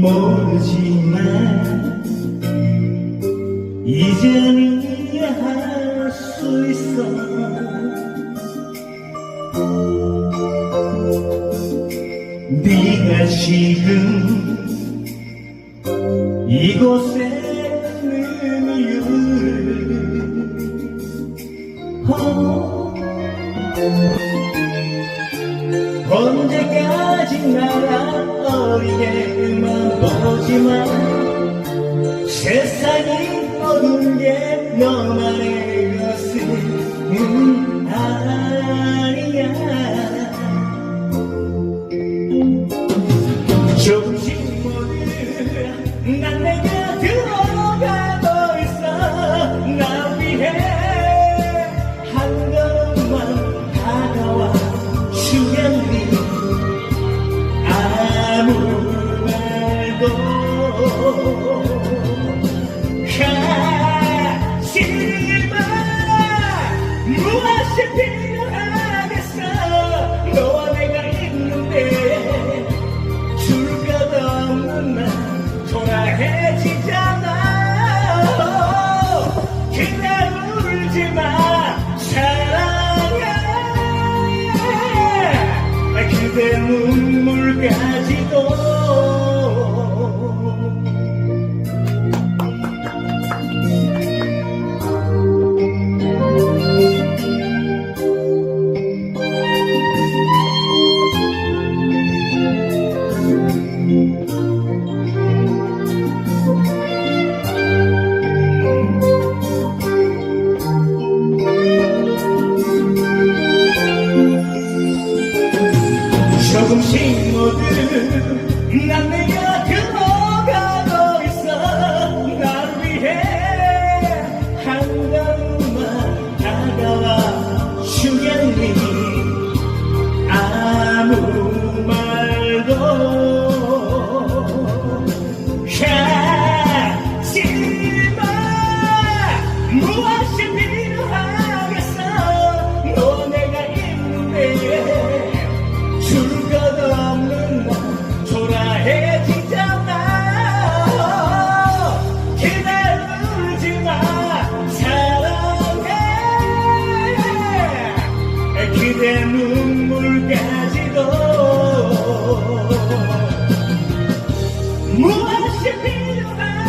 모르지만 이젠 이해할 수 있어. 네가 지금 이곳에 your money. 그대 눈물까지도 조금씩 모두 난 내게 Worshiping